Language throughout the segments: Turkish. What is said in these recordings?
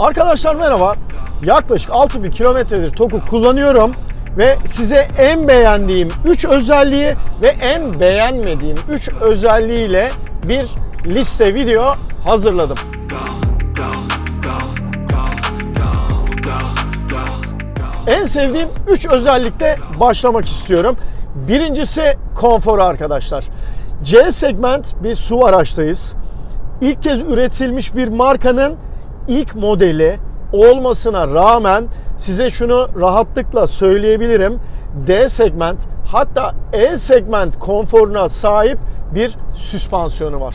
Arkadaşlar merhaba. Yaklaşık 6000 kilometredir TOG'u kullanıyorum ve size en beğendiğim 3 özelliği ve en beğenmediğim 3 özelliğiyle bir liste video hazırladım. En sevdiğim 3 özellikle başlamak istiyorum. Birincisi konforu arkadaşlar. C segment bir SUV araçtayız. İlk kez üretilmiş bir markanın ilk modeli olmasına rağmen size şunu rahatlıkla söyleyebilirim. D segment hatta E segment konforuna sahip bir süspansiyonu var.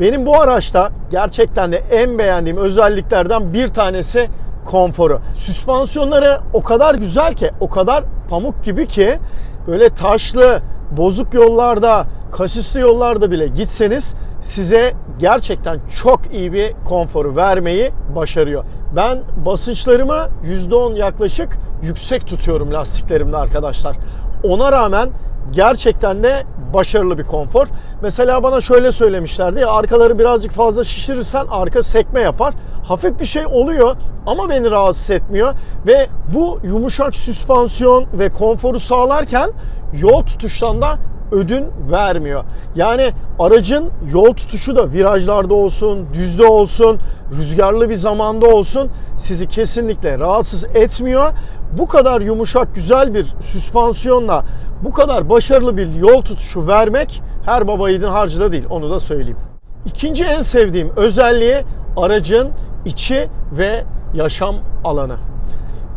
Benim bu araçta gerçekten de en beğendiğim özelliklerden bir tanesi konforu. Süspansiyonları o kadar güzel ki, o kadar pamuk gibi ki böyle taşlı, bozuk yollarda, kasisli yollarda bile gitseniz size gerçekten çok iyi bir konforu vermeyi başarıyor. Ben basınçlarımı %10 yaklaşık yüksek tutuyorum lastiklerimde arkadaşlar. Ona rağmen gerçekten de başarılı bir konfor. Mesela bana şöyle söylemişlerdi ya arkaları birazcık fazla şişirirsen arka sekme yapar. Hafif bir şey oluyor ama beni rahatsız etmiyor ve bu yumuşak süspansiyon ve konforu sağlarken yol tutuştan da ödün vermiyor. Yani aracın yol tutuşu da virajlarda olsun, düzde olsun, rüzgarlı bir zamanda olsun sizi kesinlikle rahatsız etmiyor. Bu kadar yumuşak güzel bir süspansiyonla bu kadar başarılı bir yol tutuşu vermek her baba yiğidin harcı da değil onu da söyleyeyim. İkinci en sevdiğim özelliği aracın içi ve yaşam alanı.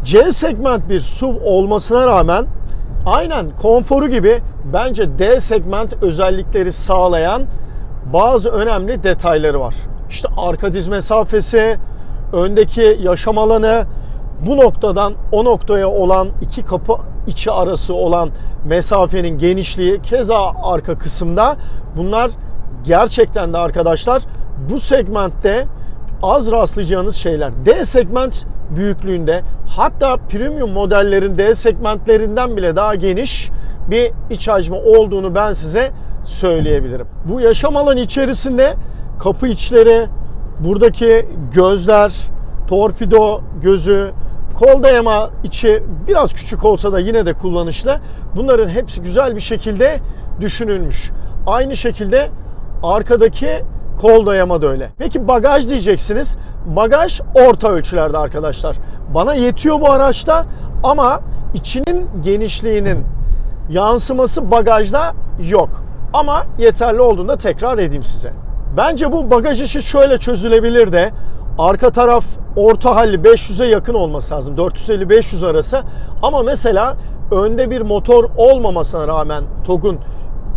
C segment bir SUV olmasına rağmen aynen konforu gibi bence D segment özellikleri sağlayan bazı önemli detayları var. İşte arka diz mesafesi, öndeki yaşam alanı, bu noktadan o noktaya olan iki kapı içi arası olan mesafenin genişliği, keza arka kısımda bunlar gerçekten de arkadaşlar bu segmentte az rastlayacağınız şeyler. D segment büyüklüğünde hatta premium modellerin D segmentlerinden bile daha geniş bir iç hacmi olduğunu ben size söyleyebilirim. Bu yaşam alanı içerisinde kapı içleri, buradaki gözler, torpido gözü, kol dayama içi biraz küçük olsa da yine de kullanışlı. Bunların hepsi güzel bir şekilde düşünülmüş. Aynı şekilde arkadaki kol dayama da öyle. Peki bagaj diyeceksiniz. Bagaj orta ölçülerde arkadaşlar. Bana yetiyor bu araçta ama içinin genişliğinin yansıması bagajda yok. Ama yeterli olduğunda tekrar edeyim size. Bence bu bagaj işi şöyle çözülebilir de arka taraf orta halli 500'e yakın olması lazım. 450-500 arası. Ama mesela önde bir motor olmamasına rağmen TOG'un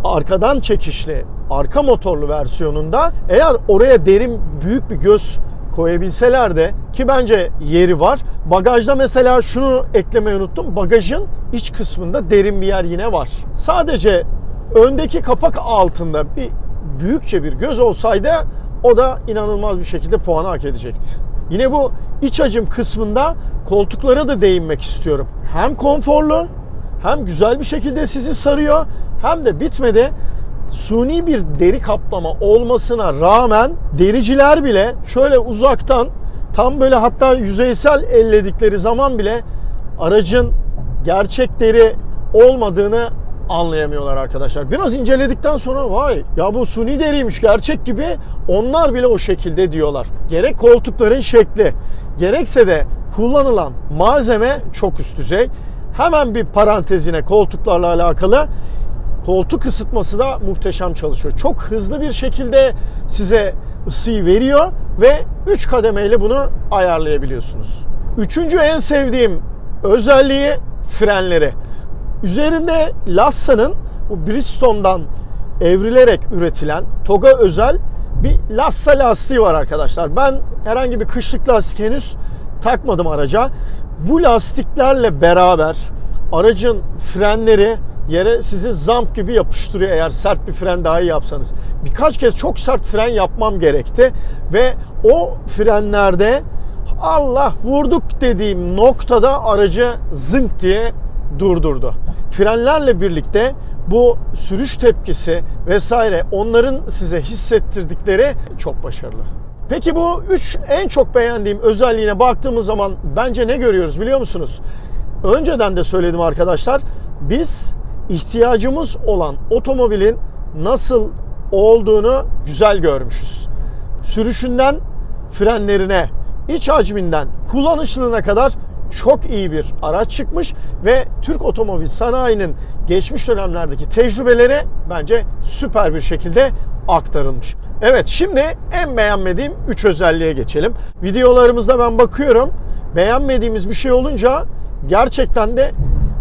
arkadan çekişli arka motorlu versiyonunda eğer oraya derin büyük bir göz koyabilseler de ki bence yeri var. Bagajda mesela şunu eklemeyi unuttum. Bagajın iç kısmında derin bir yer yine var. Sadece öndeki kapak altında bir büyükçe bir göz olsaydı o da inanılmaz bir şekilde puanı hak edecekti. Yine bu iç hacim kısmında koltuklara da değinmek istiyorum. Hem konforlu hem güzel bir şekilde sizi sarıyor hem de bitmedi suni bir deri kaplama olmasına rağmen dericiler bile şöyle uzaktan tam böyle hatta yüzeysel elledikleri zaman bile aracın gerçek deri olmadığını anlayamıyorlar arkadaşlar. Biraz inceledikten sonra vay ya bu suni deriymiş gerçek gibi onlar bile o şekilde diyorlar. Gerek koltukların şekli gerekse de kullanılan malzeme çok üst düzey. Hemen bir parantezine koltuklarla alakalı koltuk ısıtması da muhteşem çalışıyor. Çok hızlı bir şekilde size ısıyı veriyor ve 3 kademeyle bunu ayarlayabiliyorsunuz. Üçüncü en sevdiğim özelliği frenleri. Üzerinde Lassa'nın bu Bridgestone'dan evrilerek üretilen TOG'a özel bir Lassa lastiği var arkadaşlar. Ben herhangi bir kışlık lastik henüz takmadım araca. Bu lastiklerle beraber aracın frenleri yere sizi zamp gibi yapıştırıyor eğer sert bir fren dahi yapsanız. Birkaç kez çok sert fren yapmam gerekti ve o frenlerde Allah vurduk dediğim noktada aracı zınk diye durdurdu. Frenlerle birlikte bu sürüş tepkisi vesaire onların size hissettirdikleri çok başarılı. Peki bu 3 en çok beğendiğim özelliğine baktığımız zaman bence ne görüyoruz biliyor musunuz? Önceden de söyledim arkadaşlar. Biz ihtiyacımız olan otomobilin nasıl olduğunu güzel görmüşüz. Sürüşünden frenlerine, iç hacminden kullanışlılığına kadar çok iyi bir araç çıkmış ve Türk otomobil sanayinin geçmiş dönemlerdeki tecrübeleri bence süper bir şekilde aktarılmış. Evet şimdi en beğenmediğim 3 özelliğe geçelim. Videolarımızda ben bakıyorum beğenmediğimiz bir şey olunca gerçekten de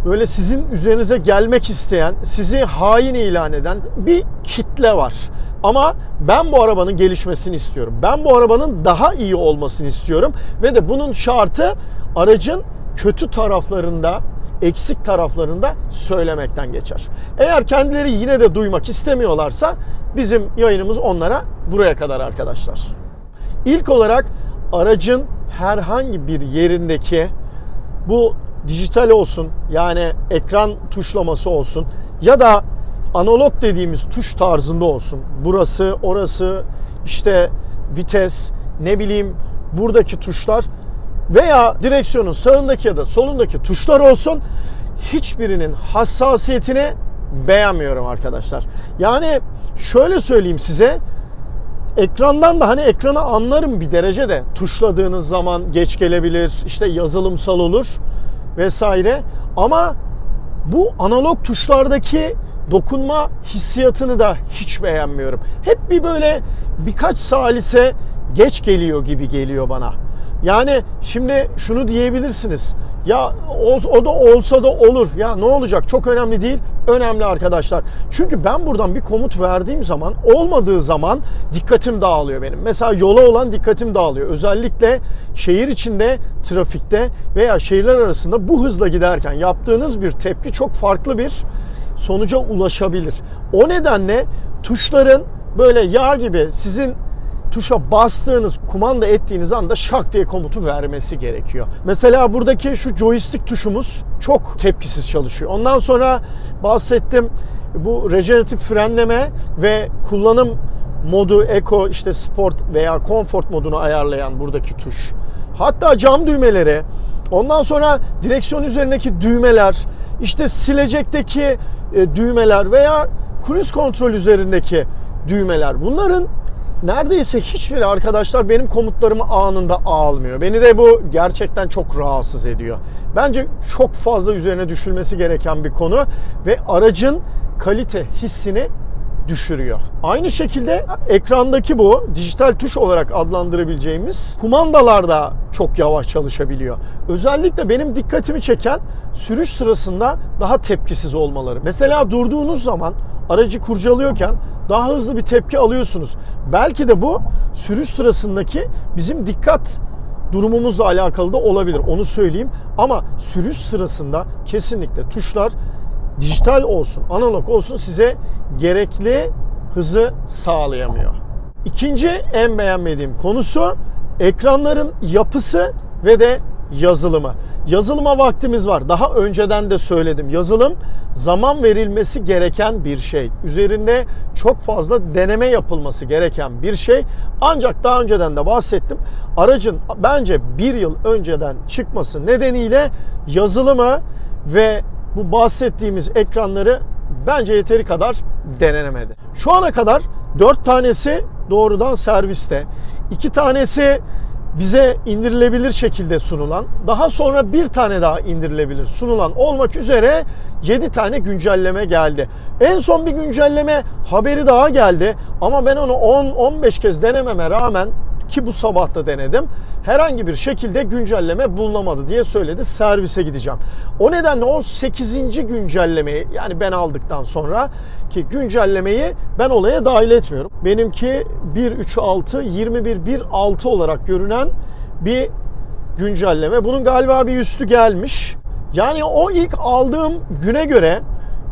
böyle sizin üzerinize gelmek isteyen, sizi hain ilan eden bir kitle var. Ama ben bu arabanın gelişmesini istiyorum. Ben bu arabanın daha iyi olmasını istiyorum ve de bunun şartı aracın kötü taraflarında, eksik taraflarında söylemekten geçer. Eğer kendileri yine de duymak istemiyorlarsa bizim yayınımız onlara buraya kadar arkadaşlar. İlk olarak aracın herhangi bir yerindeki bu dijital olsun yani ekran tuşlaması olsun ya da analog dediğimiz tuş tarzında olsun. Burası, orası, işte vites, ne bileyim buradaki tuşlar veya direksiyonun sağındaki ya da solundaki tuşlar olsun hiçbirinin hassasiyetini beğenmiyorum arkadaşlar. Yani şöyle söyleyeyim size ekrandan da hani ekranı anlarım bir derece de tuşladığınız zaman geç gelebilir işte yazılımsal olur vesaire ama bu analog tuşlardaki dokunma hissiyatını da hiç beğenmiyorum. Hep bir böyle birkaç salise geç geliyor gibi geliyor bana. Yani şimdi şunu diyebilirsiniz. Ya o, o da olsa da olur. Ya ne olacak? Çok önemli değil. Önemli arkadaşlar. Çünkü ben buradan bir komut verdiğim zaman olmadığı zaman dikkatim dağılıyor benim. Mesela yola olan dikkatim dağılıyor. Özellikle şehir içinde, trafikte veya şehirler arasında bu hızla giderken yaptığınız bir tepki çok farklı bir sonuca ulaşabilir. O nedenle tuşların böyle yağ gibi sizin tuşa bastığınız, kumanda ettiğiniz anda şak diye komutu vermesi gerekiyor. Mesela buradaki şu joystick tuşumuz çok tepkisiz çalışıyor. Ondan sonra bahsettim bu rejeneratif frenleme ve kullanım modu Eco işte Sport veya Comfort modunu ayarlayan buradaki tuş. Hatta cam düğmeleri, ondan sonra direksiyon üzerindeki düğmeler, işte silecekteki e, düğmeler veya cruise kontrol üzerindeki düğmeler. Bunların neredeyse hiçbiri arkadaşlar benim komutlarımı anında almıyor. Beni de bu gerçekten çok rahatsız ediyor. Bence çok fazla üzerine düşülmesi gereken bir konu ve aracın kalite hissini düşürüyor. Aynı şekilde ekrandaki bu dijital tuş olarak adlandırabileceğimiz kumandalar da çok yavaş çalışabiliyor. Özellikle benim dikkatimi çeken sürüş sırasında daha tepkisiz olmaları. Mesela durduğunuz zaman aracı kurcalıyorken daha hızlı bir tepki alıyorsunuz. Belki de bu sürüş sırasındaki bizim dikkat durumumuzla alakalı da olabilir. Onu söyleyeyim. Ama sürüş sırasında kesinlikle tuşlar dijital olsun, analog olsun size gerekli hızı sağlayamıyor. İkinci en beğenmediğim konusu ekranların yapısı ve de yazılımı. Yazılıma vaktimiz var. Daha önceden de söyledim. Yazılım zaman verilmesi gereken bir şey. Üzerinde çok fazla deneme yapılması gereken bir şey. Ancak daha önceden de bahsettim. Aracın bence bir yıl önceden çıkması nedeniyle yazılımı ve bu bahsettiğimiz ekranları bence yeteri kadar denenemedi. Şu ana kadar 4 tanesi doğrudan serviste. 2 tanesi bize indirilebilir şekilde sunulan, daha sonra bir tane daha indirilebilir sunulan olmak üzere 7 tane güncelleme geldi. En son bir güncelleme haberi daha geldi ama ben onu 10-15 kez denememe rağmen ki bu sabah da denedim. Herhangi bir şekilde güncelleme bulunamadı diye söyledi. Servise gideceğim. O nedenle o 8. güncellemeyi yani ben aldıktan sonra ki güncellemeyi ben olaya dahil etmiyorum. Benimki 1.3.6 21.1.6 olarak görünen bir güncelleme. Bunun galiba bir üstü gelmiş. Yani o ilk aldığım güne göre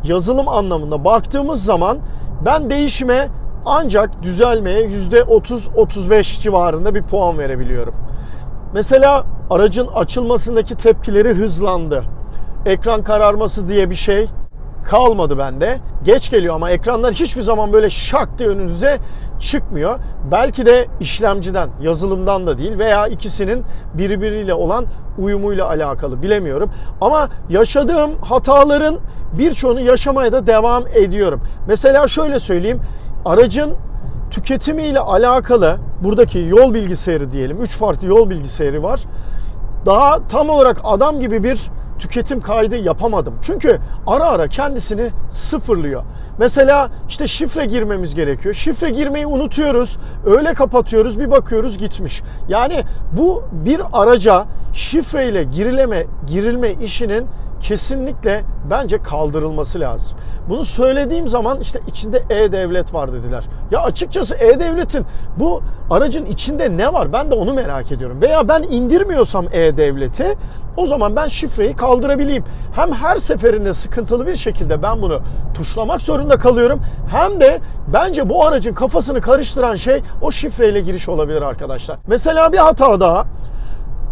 yazılım anlamında baktığımız zaman ben değişime ancak düzelmeye %30-35 civarında bir puan verebiliyorum. Mesela aracın açılmasındaki tepkileri hızlandı. Ekran kararması diye bir şey kalmadı bende. Geç geliyor ama ekranlar hiçbir zaman böyle şak diye önünüze çıkmıyor. Belki de işlemciden, yazılımdan da değil veya ikisinin birbiriyle olan uyumuyla alakalı bilemiyorum. Ama yaşadığım hataların birçoğunu yaşamaya da devam ediyorum. Mesela şöyle söyleyeyim. Aracın tüketimiyle alakalı buradaki yol bilgisayarı diyelim. 3 farklı yol bilgisayarı var. Daha tam olarak adam gibi bir tüketim kaydı yapamadım. Çünkü ara ara kendisini sıfırlıyor. Mesela işte şifre girmemiz gerekiyor. Şifre girmeyi unutuyoruz. Öyle kapatıyoruz bir bakıyoruz gitmiş. Yani bu bir araca şifreyle girileme girilme işinin kesinlikle bence kaldırılması lazım. Bunu söylediğim zaman işte içinde e-devlet var dediler. Ya açıkçası e-devletin bu aracın içinde ne var? Ben de onu merak ediyorum. Veya ben indirmiyorsam e-devleti o zaman ben şifreyi kaldırabileyim. Hem her seferinde sıkıntılı bir şekilde ben bunu tuşlamak zorunda kalıyorum. Hem de bence bu aracın kafasını karıştıran şey o şifreyle giriş olabilir arkadaşlar. Mesela bir hata daha.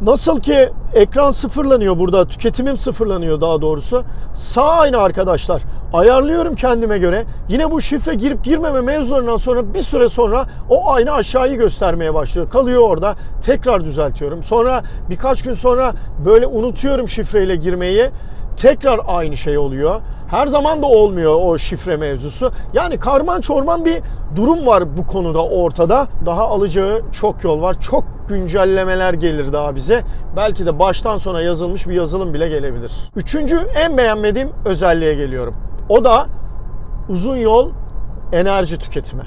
Nasıl ki ekran sıfırlanıyor burada, tüketimim sıfırlanıyor daha doğrusu. Sağ aynı arkadaşlar. Ayarlıyorum kendime göre. Yine bu şifre girip girmeme mevzularından sonra bir süre sonra o aynı aşağıyı göstermeye başlıyor. Kalıyor orada. Tekrar düzeltiyorum. Sonra birkaç gün sonra böyle unutuyorum şifreyle girmeyi tekrar aynı şey oluyor. Her zaman da olmuyor o şifre mevzusu. Yani karman çorman bir durum var bu konuda ortada. Daha alacağı çok yol var. Çok güncellemeler gelir daha bize. Belki de baştan sona yazılmış bir yazılım bile gelebilir. Üçüncü en beğenmediğim özelliğe geliyorum. O da uzun yol enerji tüketimi.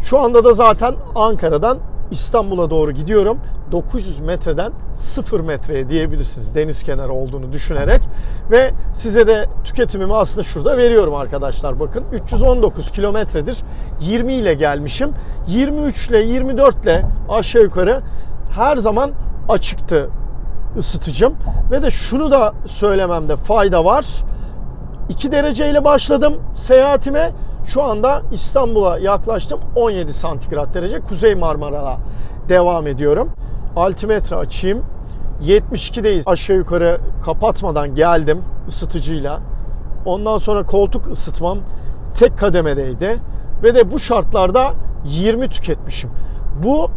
Şu anda da zaten Ankara'dan İstanbul'a doğru gidiyorum. 900 metreden 0 metreye diyebilirsiniz deniz kenarı olduğunu düşünerek. Ve size de tüketimimi aslında şurada veriyorum arkadaşlar bakın. 319 kilometredir 20 ile gelmişim. 23 ile 24 ile aşağı yukarı her zaman açıktı ısıtıcım. Ve de şunu da söylememde fayda var. 2 dereceyle başladım seyahatime. Şu anda İstanbul'a yaklaştım. 17 santigrat derece. Kuzey Marmara'la devam ediyorum. Altimetre açayım. 72'deyiz. Aşağı yukarı kapatmadan geldim ısıtıcıyla. Ondan sonra koltuk ısıtmam tek kademedeydi. Ve de bu şartlarda 20 tüketmişim. Bu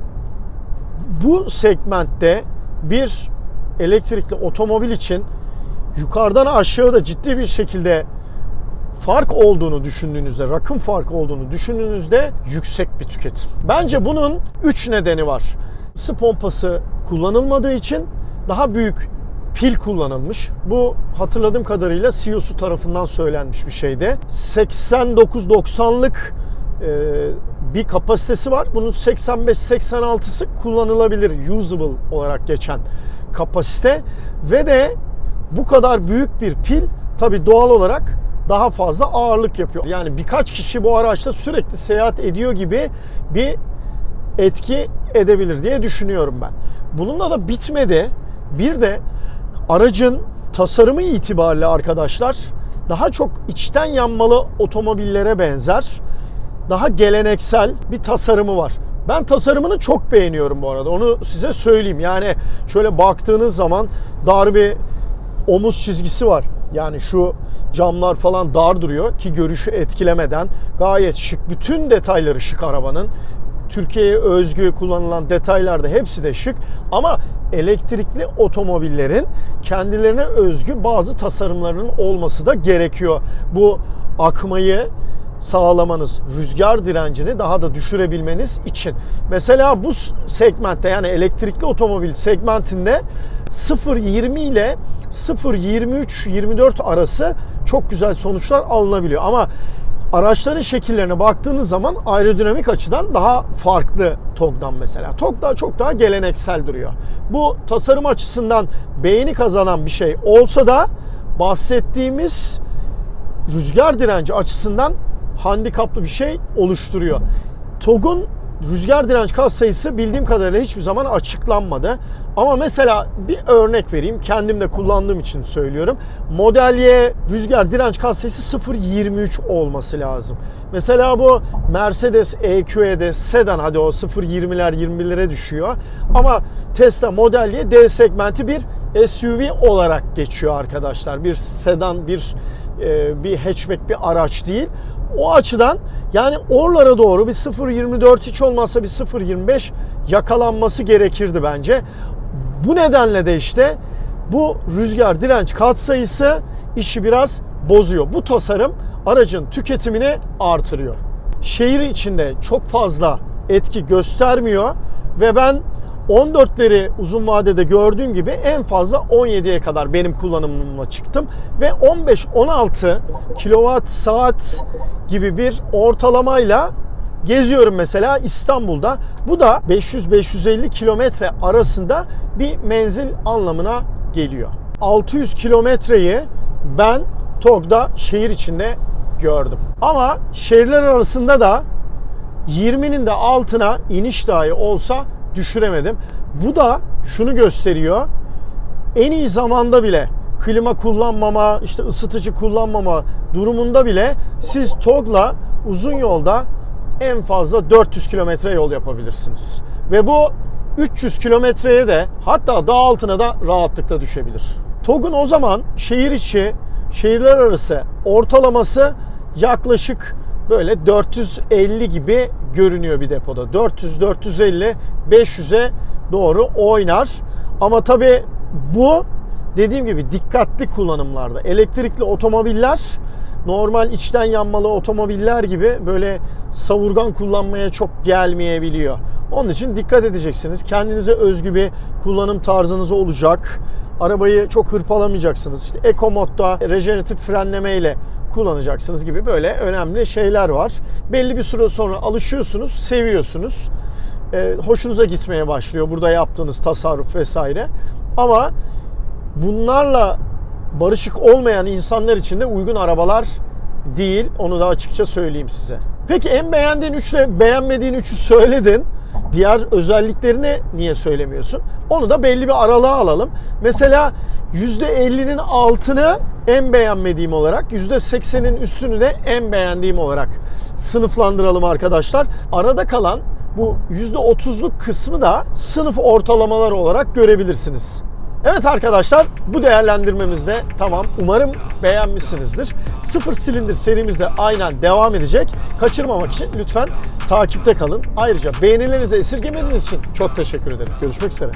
bu segmentte bir elektrikli otomobil için yukarıdan aşağıda ciddi bir şekilde fark olduğunu düşündüğünüzde, rakım farkı olduğunu düşündüğünüzde yüksek bir tüketim. Bence bunun 3 nedeni var. Isı pompası kullanılmadığı için daha büyük pil kullanılmış. Bu hatırladığım kadarıyla CEO'su tarafından söylenmiş bir şeydi. 89-90'lık e, bir kapasitesi var. Bunun 85-86'sı kullanılabilir, usable olarak geçen kapasite ve de bu kadar büyük bir pil tabi doğal olarak daha fazla ağırlık yapıyor. Yani birkaç kişi bu araçta sürekli seyahat ediyor gibi bir etki edebilir diye düşünüyorum ben. Bununla da bitmedi. Bir de aracın tasarımı itibariyle arkadaşlar daha çok içten yanmalı otomobillere benzer. Daha geleneksel bir tasarımı var. Ben tasarımını çok beğeniyorum bu arada. Onu size söyleyeyim. Yani şöyle baktığınız zaman dar bir omuz çizgisi var. Yani şu camlar falan dar duruyor ki görüşü etkilemeden gayet şık. Bütün detayları şık arabanın. Türkiye'ye özgü kullanılan detaylar da hepsi de şık ama elektrikli otomobillerin kendilerine özgü bazı tasarımlarının olması da gerekiyor. Bu akmayı sağlamanız, rüzgar direncini daha da düşürebilmeniz için. Mesela bu segmentte yani elektrikli otomobil segmentinde 0.20 ile 0.23-24 arası çok güzel sonuçlar alınabiliyor. Ama araçların şekillerine baktığınız zaman aerodinamik açıdan daha farklı TOG'dan mesela. TOG daha çok daha geleneksel duruyor. Bu tasarım açısından beğeni kazanan bir şey olsa da bahsettiğimiz rüzgar direnci açısından handikaplı bir şey oluşturuyor. TOG'un rüzgar direnç kas sayısı bildiğim kadarıyla hiçbir zaman açıklanmadı. Ama mesela bir örnek vereyim. Kendim de kullandığım için söylüyorum. Model Y rüzgar direnç kas sayısı 0.23 olması lazım. Mesela bu Mercedes EQE'de sedan hadi o 0.20'ler 21'lere düşüyor. Ama Tesla Model Y D segmenti bir SUV olarak geçiyor arkadaşlar. Bir sedan, bir e, bir hatchback bir araç değil. O açıdan yani oralara doğru bir 0.24 hiç olmazsa bir 0.25 yakalanması gerekirdi bence. Bu nedenle de işte bu rüzgar direnç katsayısı işi biraz bozuyor. Bu tasarım aracın tüketimini artırıyor. Şehir içinde çok fazla etki göstermiyor ve ben 14'leri uzun vadede gördüğüm gibi en fazla 17'ye kadar benim kullanımıma çıktım ve 15-16 kilowatt saat gibi bir ortalamayla geziyorum mesela İstanbul'da. Bu da 500-550 kilometre arasında bir menzil anlamına geliyor. 600 kilometreyi ben TOG'da şehir içinde gördüm. Ama şehirler arasında da 20'nin de altına iniş dahi olsa düşüremedim. Bu da şunu gösteriyor. En iyi zamanda bile klima kullanmama, işte ısıtıcı kullanmama durumunda bile siz TOG'la uzun yolda en fazla 400 kilometre yol yapabilirsiniz. Ve bu 300 kilometreye de hatta daha altına da rahatlıkla düşebilir. TOG'un o zaman şehir içi, şehirler arası ortalaması yaklaşık böyle 450 gibi görünüyor bir depoda. 400, 450, 500'e doğru oynar. Ama tabi bu dediğim gibi dikkatli kullanımlarda. Elektrikli otomobiller normal içten yanmalı otomobiller gibi böyle savurgan kullanmaya çok gelmeyebiliyor. Onun için dikkat edeceksiniz. Kendinize özgü bir kullanım tarzınız olacak. Arabayı çok hırpalamayacaksınız. İşte Eco modda rejeneratif frenleme ile kullanacaksınız gibi böyle önemli şeyler var. Belli bir süre sonra alışıyorsunuz, seviyorsunuz. Ee, hoşunuza gitmeye başlıyor burada yaptığınız tasarruf vesaire. Ama bunlarla barışık olmayan insanlar için de uygun arabalar değil. Onu da açıkça söyleyeyim size. Peki en beğendiğin 3 ile beğenmediğin 3'ü söyledin. Diğer özelliklerini niye söylemiyorsun? Onu da belli bir aralığa alalım. Mesela %50'nin altını en beğenmediğim olarak, %80'in üstünü de en beğendiğim olarak sınıflandıralım arkadaşlar. Arada kalan bu %30'luk kısmı da sınıf ortalamaları olarak görebilirsiniz. Evet arkadaşlar bu değerlendirmemiz de tamam. Umarım beğenmişsinizdir. Sıfır silindir serimiz de aynen devam edecek. Kaçırmamak için lütfen takipte kalın. Ayrıca beğenilerinizi esirgemediğiniz için çok teşekkür ederim. Görüşmek üzere.